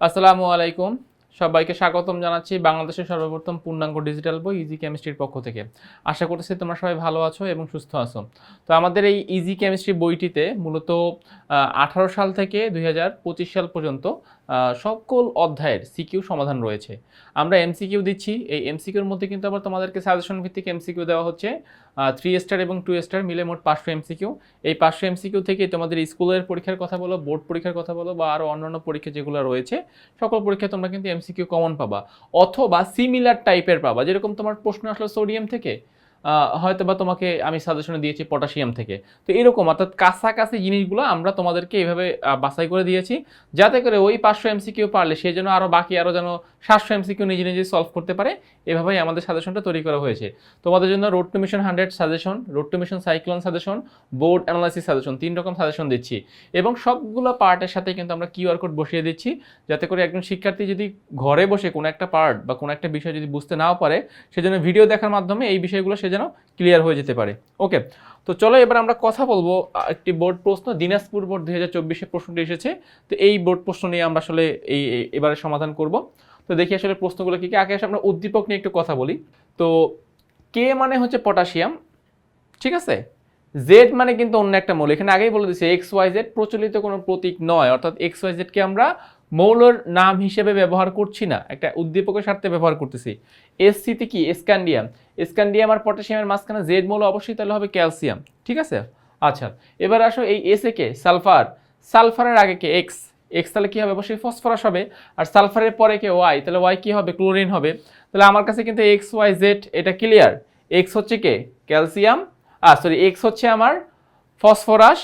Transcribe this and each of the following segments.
আসসালামু আলাইকুম। সবাইকে স্বাগতম জানাচ্ছি বাংলাদেশের সর্বপ্রথম পূর্ণাঙ্গ ডিজিটাল বই ইজি কেমিস্ট্রির পক্ষ থেকে। আশা করছি তোমরা সবাই ভালো আছো এবং সুস্থ আছো। তো আমাদের এই ইজি কেমিস্ট্রি বইটিতে মূলত আঠারো সাল থেকে দুই হাজার পঁচিশ সাল পর্যন্ত সকল অধ্যায়ের সিকিউ সমাধান রয়েছে। আমরা এমসিকিউ দিচ্ছি। এই এমসিকিউর মধ্যে কিন্তু আবার তোমাদেরকে সাজেশন ভিত্তিক এমসিকিউ দেওয়া হচ্ছে। থ্রি স্টার এবং টু স্টার মিলে মোট পাঁচশো এমসিকিউ। এই পাঁচশো এমসিকিউ থেকে তোমাদের স্কুলের পরীক্ষার কথা বলো, বোর্ড পরীক্ষার কথা বলো বা আরও অন্যান্য পরীক্ষা যেগুলো রয়েছে, সকল পরীক্ষায় তোমরা কিন্তু এমসিকিউ কমন পাবা। অথবা সিমিলার টাইপের পাবা। যেরকম তোমার প্রশ্ন আসলো সোডিয়াম থেকে হয়তো বা তোমাকে আমি সাজেশনে দিয়েছি পটাশিয়াম থেকে। তো এরকম অর্থাৎ কাছাকাছি জিনিসগুলো আমরা তোমাদেরকে এইভাবে বাছাই করে দিয়েছি। যাতে করে ওই পাঁচশো এমসি এমসিকিউ পারলে সে যেন আরও বাকি আরও যেন সাতশো এমসিকিউ নিজে নিজে সলভ করতে পারে। এভাবেই আমাদের সাজেশনটা তৈরি করা হয়েছে। তোমাদের জন্য road to mission hundred suggestion road to mission cyclone suggestion board analysis suggestion তিন রকম সাজেশন দিচ্ছি। এবং সবগুলো পার্টের সাথে কিন্তু আমরা কিউআর কোড বসিয়ে দিচ্ছি, যাতে করে একজন শিক্ষার্থী যদি ঘরে বসে কোনো একটা পার্ট বা কোনো একটা বিষয় যদি বুঝতে নাও পারে সেজন্য ভিডিও দেখার মাধ্যমে এই বিষয়গুলো সে যেন ক্লিয়ার হয়ে যেতে পারে। ওকে তো চলো এবার আমরা কথা বলব একটি বোর্ড প্রশ্ন, দিনাজপুর বোর্ড দু হাজার চব্বিশে প্রশ্নটি এসেছে। তো এই বোর্ড প্রশ্ন নিয়ে আমরা আসলে এই, এই- এবারে সমাধান করব। তো দেখি আসলে প্রশ্নগুলো কি কি। আগে আসে আমরা উদ্দীপক নিয়ে একটু কথা বলি। তো কে মানে হচ্ছে পটাশিয়াম, ঠিক আছে? জেড মানে কিন্তু অন্য একটা মৌল। এখানে আগেই বলে দিচ্ছি এক্স ওয়াই জেড প্রচলিত কোনো প্রতীক নয়। অর্থাৎ এক্স ওয়াই জেডকে আমরা মৌলর নাম হিসেবে ব্যবহার করছি না। একটা উদ্দীপকের স্বার্থে ব্যবহার করতেছি। এসসিতে কি? স্ক্যান্ডিয়াম স্ক্যান্ডিয়াম আর পটাশিয়ামের মাঝখানে জেড মৌল অবশ্যই তাহলে হবে ক্যালসিয়াম ঠিক আছে? আচ্ছা এবার আসো এই এসে কে সালফার সালফারের আগে কে? এক্স এক্স তাহলে কী হবে? অবশ্যই ফসফরাস হবে। আর সালফারের পরে কে? ওয়াই তাহলে ওয়াই কি হবে? ক্লোরিন হবে। তাহলে আমার কাছে কিন্তু এক্স ওয়াই জেড এটা ক্লিয়ার এক্স হচ্ছে কে? ক্যালসিয়াম আর সরি এক্স হচ্ছে আমার ফসফরাস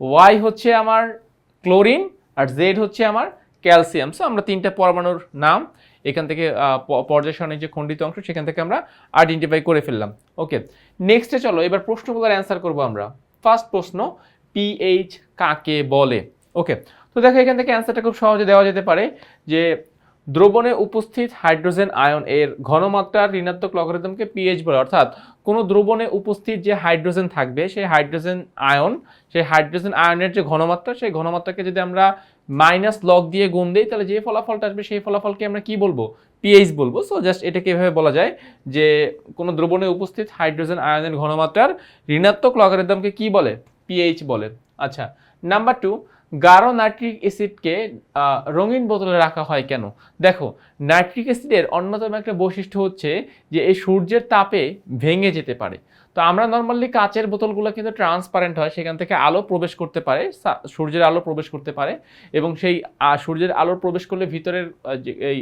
ওয়াই হচ্ছে আমার ক্লোরিন, আর জেড হচ্ছে আমার ক্যালসিয়াম। সো আমরা তিনটা পরমাণুর নাম, এখান থেকে পর্যায় যে খণ্ডিত অংশ, সেখান থেকে আমরা আইডেন্টিফাই করে ফেললাম। ওকে নেক্সটে চলো, এবার প্রশ্নগুলোর অ্যান্সার করব আমরা। ফার্স্ট প্রশ্ন পিএইচ কাকে বলে? ওকে তো দেখো এখান থেকে অ্যান্সারটা খুব সহজে দেওয়া যেতে পারে যে দ্রবণে উপস্থিত হাইড্রোজেন আয়ন এর ঘনমাত্রার ঋণাত্মক লগারিদমকে পিএইচ বলে। অর্থাৎ কোনো দ্রবণে উপস্থিত যে হাইড্রোজেন থাকবে, সেই হাইড্রোজেন আয়ন, সেই হাইড্রোজেন আয়নের যে ঘনমাত্রা, সেই ঘনমাত্রাকে যদি আমরা মাইনাস লগ দিয়ে গুণ দিই, তাহলে যে ফলাফলটা আসবে, সেই ফলাফলকে আমরা কি বলব? পিএইচ বলব। সো জাস্ট এটাকে এভাবে বলা যায় যে কোনো দ্রবণে উপস্থিত হাইড্রোজেন আয়নের ঘনমাত্রার ঋণাত্মক লগারিদমকে কি বলে? পিএইচ বলে। আচ্ছা নাম্বার টু গাঢ় নাইট্রিক অ্যাসিডকে রঙিন বোতলে রাখা হয় কেন? দেখো, নাইট্রিক অ্যাসিডের অন্যতম একটা বৈশিষ্ট্য হচ্ছে যে এই সূর্যের তাপে ভেঙে যেতে পারে। তো আমরা নর্মালি কাচের বোতলগুলো কিন্তু ট্রান্সপারেন্ট হয়, সেখান থেকে আলো প্রবেশ করতে পারে সূর্যের আলো প্রবেশ করতে পারে এবং সেই সূর্যের আলো প্রবেশ করলে ভিতরের এই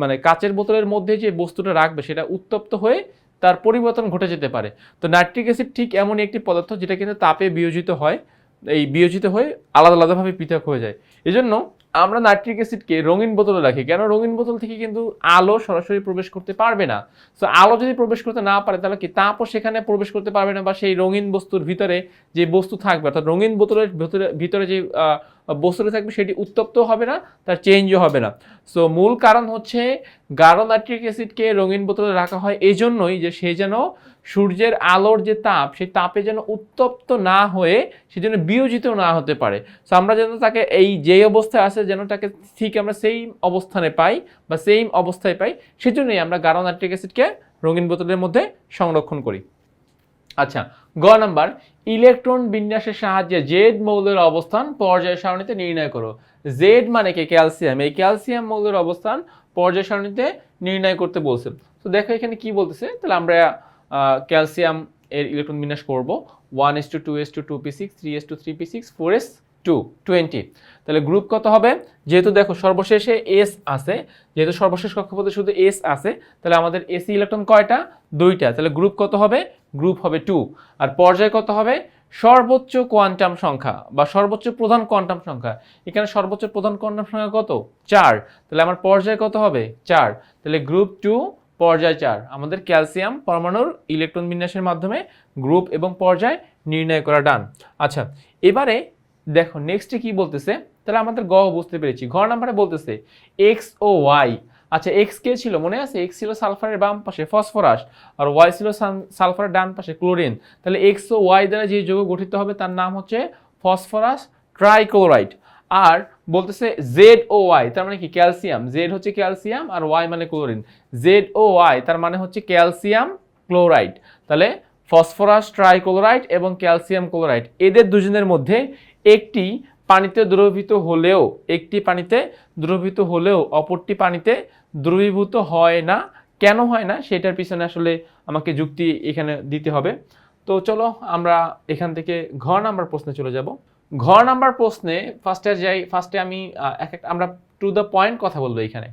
মানে কাচের বোতলের মধ্যে যে বস্তুটা রাখবে, সেটা উত্তপ্ত হয়ে তার পরিবর্তন ঘটে যেতে পারে। তো নাইট্রিক অ্যাসিড ঠিক এমনই একটি পদার্থ যেটা কিন্তু তাপে বিয়োজিত হয়। এই বিয়োজিত হয়ে আলাদা আলাদাভাবে পৃথক হয়ে যায়। এজন্য আমরা নাইট্রিক অ্যাসিডকে রঙিন বোতলে রাখি, কেন রঙিন বোতল থেকে কিন্তু আলো সরাসরি প্রবেশ করতে পারবে না। তো আলো যদি প্রবেশ করতে না পারে, তাহলে কি তাপও সেখানে প্রবেশ করতে পারবে না বা সেই রঙিন বস্তুর ভিতরে যে বস্তু থাকবে, অর্থাৎ রঙিন বোতলের ভিতরে ভিতরে যে বস্তুটা থাকবে সেটি উত্তপ্ত হবে না, তার চেঞ্জও হবে না। সো মূল কারণ হচ্ছে গাঢ় নাইট্রিক অ্যাসিডকে রঙিন বোতলে রাখা হয় এই জন্যই যে সে যেন সূর্যের আলোর যে তাপ, সেই তাপে যেন উত্তপ্ত না হয়ে সে যেন বিয়োজিত না হতে পারে। সো আমরা যেন তাকে এই যে অবস্থায় আছে, যেন তাকে ঠিক আমরা সেই অবস্থানে পাই বা সেম অবস্থায় পাই, সেজন্যই আমরা গাঢ় নাইট্রিক অ্যাসিডকে রঙিন বোতলের মধ্যে সংরক্ষণ করি। আচ্ছা গ নাম্বার, ইলেকট্রন বিন্যাসের সাহায্যে জেড মৌলের অবস্থান পর্যায় সারণীতে নির্ণয় করো। জেড মানে কি? ক্যালসিয়াম। এই ক্যালসিয়াম মৌলের অবস্থান পর্যায় সারণীতে নির্ণয় করতে বলছে। তো দেখো এখানে কি বলতেছে? তাহলে আমরা ক্যালসিয়াম এর ইলেকট্রন বিন্যাস করব। One s two two s two two p six three s two three p six four s two twenty তাহলে গ্রুপ কত হবে? যেহেতু দেখো সর্বশেষে এস আছে, যেহেতু সর্বশেষ কক্ষপথে শুধু এস আছে, তাহলে আমাদের এসি ইলেকট্রন কয়টা? দুইটা। তাহলে গ্রুপ কত হবে? গ্রুপ হবে টু আর পর্যায় কত হবে? সর্বোচ্চ কোয়ান্টাম সংখ্যা বা সর্বোচ্চ প্রধান কোয়ান্টাম সংখ্যা। এখানে সর্বোচ্চ প্রধান কোয়ান্টাম সংখ্যা কত? চার। তাহলে আমার পর্যায় কত হবে? চার। তাহলে গ্রুপ টু পর্যায় চার, আমাদের ক্যালসিয়াম পরমাণুর ইলেকট্রন বিন্যাসের মাধ্যমে গ্রুপ এবং পর্যায় নির্ণয় করা ডান। আচ্ছা এবারে দেখো নেক্সটে কি বলতেছে? তাহলে আমাদের গ বুঝতে পেরেছি। ঘর নাম্বারে বলতেছে এক্স ও ওয়াই আচ্ছা এক্স কে ছিল? মনে আছে? এক্স ছিল সালফারের বাম পাশে ফসফরাস আর ওয়াই ছিল সালফারের ডান পাশে ক্লোরিন। তাহলে এক্স ও ওয়াই দ্বারা যে যৌগ গঠিত হবে তার নাম হচ্ছে ফসফরাস ট্রাইক্লোরাইড। আর বলতেছে জেড ও ওয়াই তার মানে কি? ক্যালসিয়াম। জেড হচ্ছে ক্যালসিয়াম আর ওয়াই মানে ক্লোরিন। জেড ও ওয়াই তার মানে হচ্ছে ক্যালসিয়াম ক্লোরাইড। তাহলে ফসফরাস ট্রাইক্লোরাইড এবং ক্যালসিয়াম ক্লোরাইড। এদের দুজনের মধ্যে একটি পানিতে দ্রবীভূত হলেও, একটি পানিতে দ্রবীভূত হলেও, অপরটি পানিতে দ্রবীভূত হয় না। কেন হয় না? সেটার পিছনে আসলে আমাকে যুক্তি এখানে দিতে হবে। তো চলো আমরা এখান থেকে ঘ নাম্বার প্রশ্নে চলে যাব। ঘ নাম্বার প্রশ্নে ফার্স্টে যাই ফার্স্টে আমি এক একটা, আমরা টু দ্য পয়েন্ট কথা বলব এখানে।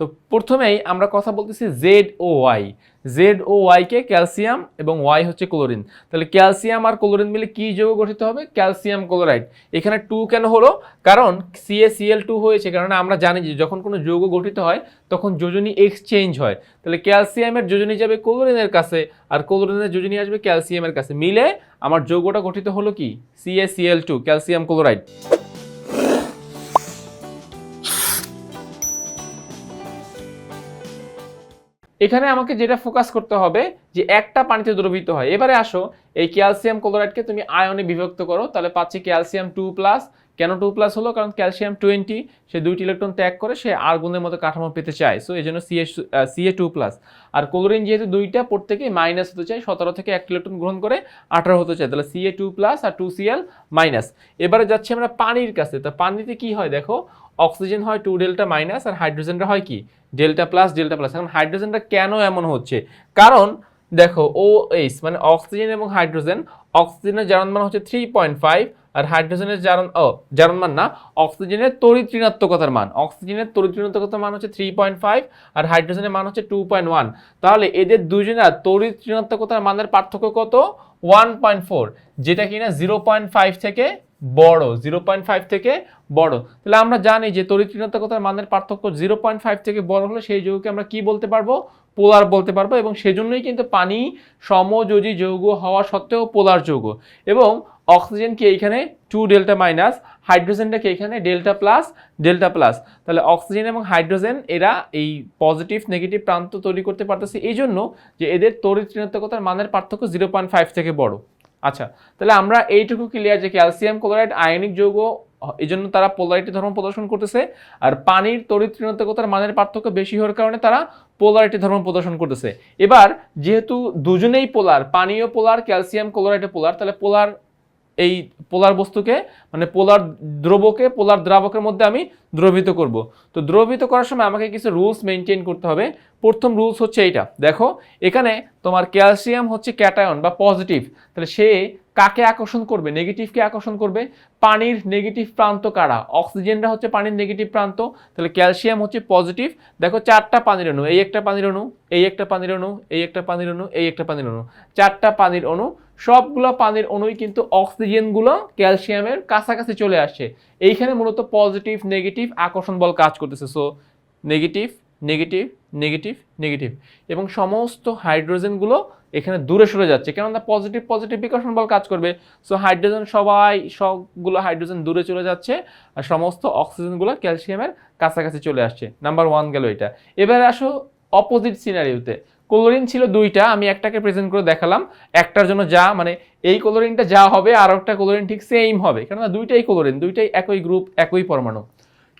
তো প্রথমেই আমরা কথা বলতেছি জেড ও ওয়াই জেড ও ওয়াইকে ক্যালসিয়াম এবং ওয়াই হচ্ছে ক্লোরিন। তাহলে ক্যালসিয়াম আর ক্লোরিন মিলে কি যৌগ গঠিত হবে? Calcium chloride. এখানে টু কেন হলো? কারণ সিএসিএল টু হয়েছে, কারণ আমরা জানি যে যখন কোনো যৌগ গঠিত হয়, তখন যোজনী এক্সচেঞ্জ হয়। তাহলে ক্যালসিয়ামের যোজনী যাবে ক্লোরিনের কাছে, আর ক্লোরিনের যোজনী আসবে ক্যালসিয়ামের কাছে। মিলে আমার যৌগটা গঠিত হলো কি? CaCl two calcium chloride. এখানে আমাকে যেটা ফোকাস করতে হবে, যে একটা পানিতে দ্রবীভূত হয়। এবারে আসো, এই ক্যালসিয়াম ক্লোরাইডকে তুমি আয়নে বিভক্ত করো, তাহলে পাচ্ছি ক্যালসিয়াম টু প্লাস কেন টু প্লাস হলো? কারণ ক্যালসিয়াম টোয়েন্টি সে দুইটি ইলেকট্রন ত্যাগ করে সে আর্গুনের মতো কাঠামো পেতে চায়। সো এই জন্য সিএ সিএ টু প্লাস আর ক্লোরিন যেহেতু দুইটা, প্রত্যেকেই মাইনাস হতে চায়, সতেরো থেকে এক ইলেকট্রন গ্রহণ করে আঠারো হতে চায়। তাহলে সিএ টু প্লাস আর টু সিএল মাইনাস এবারে যাচ্ছি আমরা পানির কাছে। তো পানিতে কি হয় দেখো? অক্সিজেন হয় টু ডেল্টা মাইনাস আর হাইড্রোজেনটা হয় কি? ডেল্টা প্লাস ডেল্টা প্লাস এখন হাইড্রোজেনটা কেন এমন হচ্ছে? কারণ দেখো ও এইচ মানে অক্সিজেন এবং হাইড্রোজেন অক্সিজেনের জারণ মান হচ্ছে থ্রি পয়েন্ট ফাইভ আর হাইড্রোজেনের জারণ, ও, জারণ মান না, অক্সিজেনের তড়িৎ ঋণাত্মকতার মান। অক্সিজেনের তড়িৎ ঋণাত্মকতার মান হচ্ছে থ্রি পয়েন্ট ফাইভ আর হাইড্রোজেনের মান হচ্ছে টু পয়েন্ট ওয়ান তাহলে এদের দুজনের তড়িৎ ঋণাত্মকতার মানের পার্থক্য কত? ওয়ান পয়েন্ট ফোর যেটা কিনা জিরো পয়েন্ট ফাইভ থেকে বড় জিরো পয়েন্ট ফাইভ থেকে বড়। তাহলে আমরা জানি যে তড়িৎ ঋণাত্মকতার মানের পার্থক্য জিরো পয়েন্ট ফাইভ থেকে বড় হলে সেই যৌগকে আমরা কি বলতে পারব? পোলার বলতে পারব এবং সেজন্যই কিন্তু পানি সমযোজী যৌগ হওয়া সত্ত্বেও পোলার যৌগ। এবং অক্সিজেনকে এইখানে? টু ডেল্টা মাইনাস হাইড্রোজেনটাকে এখানে ডেল্টা প্লাস ডেল্টা প্লাস তাহলে অক্সিজেন এবং হাইড্রোজেন এরা এই পজিটিভ নেগেটিভ প্রান্ত তৈরি করতে পারতেছে। এই জন্য যে এদের তড়িৎ ঋণাত্মকতার মানের পার্থক্য জিরো পয়েন্ট ফাইভ থেকে বড়। আচ্ছা তাহলে আমরা এইটুকু ক্লিয়ার যে ক্যালসিয়াম ক্লোরাইড আয়নিক যৌগ, এই জন্য তারা পোলারিটি ধর্ম প্রদর্শন করতেছে। আর পানির তড়িৎ ঋণাত্মকতার মানের পার্থক্য বেশি হওয়ার কারণে তারা পোলারিটি ধর্ম প্রদর্শন করতেছে। এবার, যেহেতু দুজনেই পোলার পানীয় পোলার ক্যালসিয়াম ক্লোরাইডে পোলার তাহলে পোলার এই পোলার বস্তুকে মানে পোলার দ্রবকে, পোলার দ্রাবকের মধ্যে আমি দ্রবিত করব। তো দ্রবিত করার সময় আমাকে কিছু রুলস মেনটেন করতে হবে। প্রথম রুলস হচ্ছে এইটা। দেখো, এখানে তোমার ক্যালসিয়াম হচ্ছে ক্যাটায়ন বা পজিটিভ। তাহলে সে কাকে আকর্ষণ করবে? নেগেটিভকে আকর্ষণ করবে। পানির নেগেটিভ প্রান্ত কারা? অক্সিজেনটা হচ্ছে পানির নেগেটিভ প্রান্ত। তাহলে ক্যালসিয়াম হচ্ছে পজিটিভ। দেখো, চারটা পানির অণু। এই একটা পানির অণু, এই একটা পানির অণু, এই একটা পানির অণু, এই একটা পানির অণু। চারটা পানির অণু সবগুলো পানির অণুই কিন্তু অক্সিজেনগুলো ক্যালসিয়ামের কাছাকাছি চলে আসছে এইখানে মূলত পজিটিভ, নেগেটিভ আকর্ষণ বল কাজ করতেছে। So negative negative negative negative এবং সমস্ত হাইড্রোজেনগুলো এখানে দূরে সরে যাচ্ছে। কেননা পজিটিভ পজিটিভ বিকর্ষণ বল কাজ করবে। সো হাইড্রোজেন সবাই, সবগুলো হাইড্রোজেন দূরে চলে যাচ্ছে আর সমস্ত অক্সিজেনগুলো ক্যালসিয়ামের কাছাকাছি চলে আসছে। নাম্বার ওয়ান গেল এটা। এবারে আসো অপোজিট সিনারিওতে ক্লোরিন ছিল দুইটা, আমি একটাকে প্রেজেন্ট করে দেখালাম। একটার জন্য যা মানে এই ক্লোরিনটা যা হবে, আর একটা ক্লোরিন ঠিক সেম হবে। কেননা দুইটাই ক্লোরিন দুইটাই একই গ্রুপ একই পরমাণু।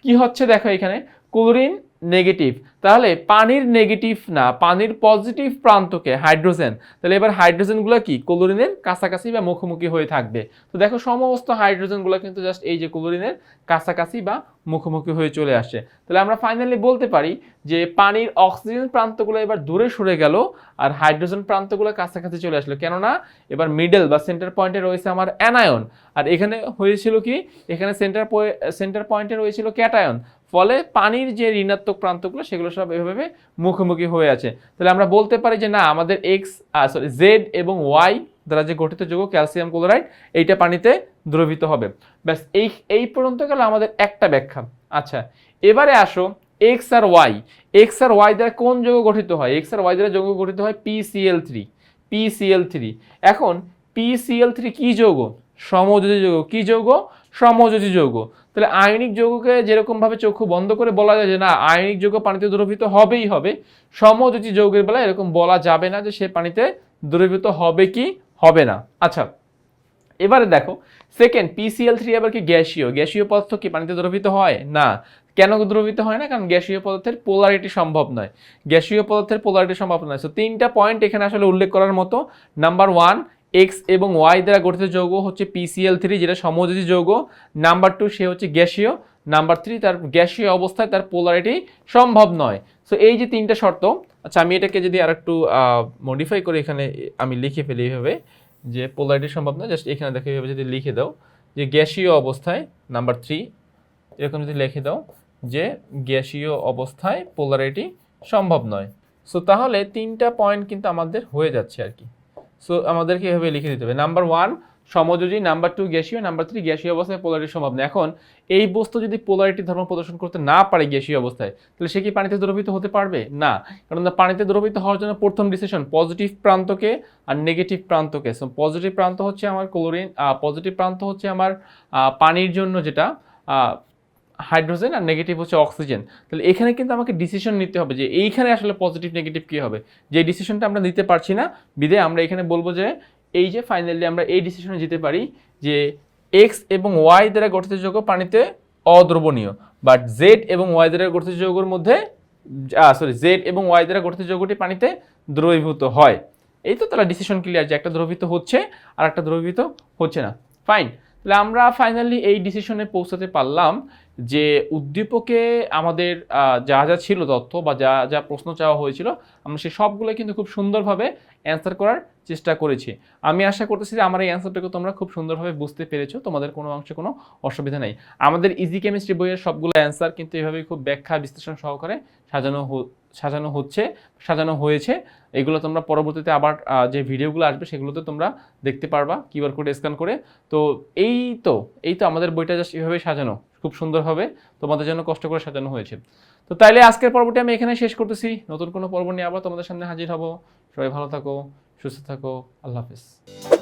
কি হচ্ছে দেখো এখানে? Chlorine negative. তাহলে পানির নেগেটিভ না, পানির পজিটিভ প্রান্তকে হাইড্রোজেন। তাহলে এবার হাইড্রোজেনগুলো কি? ক্লোরিনের কাছাকাছি বা মুখোমুখি হয়ে থাকবে। তো দেখো সমস্ত হাইড্রোজেনগুলো কিন্তু জাস্ট এই যে ক্লোরিনের কাছাকাছি বা মুখোমুখি হয়ে চলে আসে তাহলে আমরা ফাইনালি বলতে পারি যে পানির অক্সিজেন প্রান্তগুলো এবার দূরে সরে গেল আর হাইড্রোজেন প্রান্তগুলো কাছাকাছি চলে আসলো। কেননা এবার মিডল বা সেন্টার পয়েন্টে রয়েছে আমার অ্যানায়ন আর এখানে হয়েছিল কি? এখানে সেন্টার সেন্টার পয়েন্টে রয়েছিল ক্যাটায়ন ফলে পানির যে ঋণাত্মক প্রান্তগুলো, সেগুলো সব এভাবে মুখোমুখি হয়ে আছে। তাহলে আমরা বলতে পারি যে না, আমাদের এক্স সরি জেড এবং ওয়াই দ্বারা যে গঠিত যৌগ, ক্যালসিয়াম ক্লোরাইড, এইটা পানিতে দ্রবিত হবে। ব্যাস, এই এই পর্যন্ত গেল আমাদের একটা ব্যাখ্যা। আচ্ছা এবারে আসো এক্স আর ওয়াই এক্স আর ওয়াই দ্বারা কোন যৌগ গঠিত হয়? এক্স আর ওয়াই দ্বারা যৌগ গঠিত হয় পিসিএল থ্রি পিসিএল থ্রি এখন পিসিএল থ্রি কী যৌগ? সমযোজী যৌগ। কী যৌগ? সমযোজী যৌগ। তাহলে আয়নিক যৌগকে যেরকমভাবে চক্ষু বন্ধ করে বলা যায় যে না, আয়নিক যৌগ পানিতে দ্রবীভূত হবেই হবে, সমযোজী যৌগের বেলা এরকম বলা যাবে না যে সে পানিতে দ্রবীভূত হবে কি, হবে না। আচ্ছা এবারে দেখো সেকেন্ড পিসিএল থ্রি আবার কি গ্যাসীয়? গ্যাসীয় পদার্থ কি পানিতে দ্রবীভূত হয়? না। কেন দ্রবীভূত হয় না? কারণ গ্যাসীয় পদার্থের পোলারিটি সম্ভব নয়। গ্যাসীয় পদার্থের পোলারিটি সম্ভব নয়। সো তিনটা পয়েন্ট এখানে আসলে উল্লেখ করার মতো। নাম্বার ওয়ান এক্স এবং ওয়াই দ্বারা গঠিত যৌগ হচ্ছে পিসিএল থ্রি যেটা সমযোজী যৌগ। নাম্বার টু সে হচ্ছে গ্যাসীয়। নাম্বার থ্রি তার গ্যাসীয় অবস্থায় তার পোলারিটি সম্ভব নয়। সো এই যে তিনটা শর্ত আচ্ছা আমি এটাকে যদি আর একটু মডিফাই করে এখানে আমি লিখে ফেলি এইভাবে যে পোলারিটি সম্ভব নয় জাস্ট এখানে দেখো এইভাবে যদি লিখে দাও, যে গ্যাসীয় অবস্থায় নাম্বার থ্রি এরকম যদি লিখে দাও, যে গ্যাসীয় অবস্থায় পোলারিটি সম্ভব নয়। সো তাহলে তিনটা পয়েন্ট কিন্তু আমাদের হয়ে যাচ্ছে আর কি। সো আমাদেরকে এভাবে লিখে দিতে হবে। নাম্বার ওয়ান সমযোজী। নাম্বার টু গ্যাসীয়। নাম্বার থ্রি গ্যাসীয় অবস্থায় পোলারিটি সম্ভব। না, এখন এই বস্তু যদি পোলারিটি ধর্ম প্রদর্শন করতে না পারে গ্যাসীয় অবস্থায়, তাহলে সে কি পানিতে দ্রবীভূত হতে পারবে? না। কারণ পানিতে দ্রবীভূত হওয়ার জন্য প্রথম ডিসিশন পজিটিভ প্রান্তকে আর নেগেটিভ প্রান্তকে। সো পজিটিভ প্রান্ত হচ্ছে আমার ক্লোরিন পজিটিভ প্রান্ত হচ্ছে আমার পানির জন্য যেটা হাইড্রোজেন আর নেগেটিভ হচ্ছে অক্সিজেন তাহলে এখানে কিন্তু আমাকে ডিসিশন নিতে হবে যে এইখানে আসলে পজিটিভ নেগেটিভ কী হবে? যে ডিসিশনটা আমরা নিতে পারছি না বিদে আমরা এখানে বলব যে এই যে ফাইনালি আমরা এই ডিসিশনে যেতে পারি যে এক্স এবং ওয়াই দ্বারা গঠিত যৌগ পানিতে অদ্রবণীয়। বাট জেড এবং ওয়াই দ্বারা গঠিত যৌগের মধ্যে সরি জেড এবং ওয়াই দ্বারা গঠিত যৌগটি পানিতে দ্রবীভূত হয়। এই তো তারা ডিসিশন ক্লিয়ার যে একটা দ্রবীভূত হচ্ছে আর একটা দ্রবীভূত হচ্ছে না। ফাইন তাহলে আমরা ফাইনালি এই ডিসিশনে পৌঁছাতে পারলাম যে উদ্দীপকে আমাদের যা যা ছিল তথ্য বা যা যা প্রশ্ন চাওয়া হয়েছিল, আমরা সে সবগুলো কিন্তু খুব সুন্দরভাবে অ্যান্সার করার চেষ্টা করেছি। আমি আশা করতেছি যে আমার এই অ্যান্সারটাকে তোমরা খুব সুন্দরভাবে বুঝতে পেরেছ, তোমাদের কোনো অংশে কোনো অসুবিধা নেই। আমাদের ইজি কেমিস্ট্রি বইয়ের সবগুলো অ্যান্সার কিন্তু এভাবেই খুব ব্যাখ্যা বিশ্লেষণ সহকারে সাজানো সাজানো হচ্ছে, সাজানো হয়েছে। এগুলো তোমরা পরবর্তীতে আবার যে ভিডিওগুলো আসবে সেগুলোতে তোমরা দেখতে পারবা, কিউআর কোড স্ক্যান করে। তো এই তো এই তো আমাদের বইটা জাস্ট এভাবেই সাজানো, খুব সুন্দরভাবে তোমাদের জন্য কষ্ট করে সাজানো হয়েছে। তো তাইলে আজকের পর্বটি আমি এখানে শেষ করতেছি। নতুন কোনো পর্ব নিয়ে আবার তোমাদের সামনে হাজির হব। সবাই ভালো থাকো, সুস্থ থাকো, আল্লাহ হাফিজ।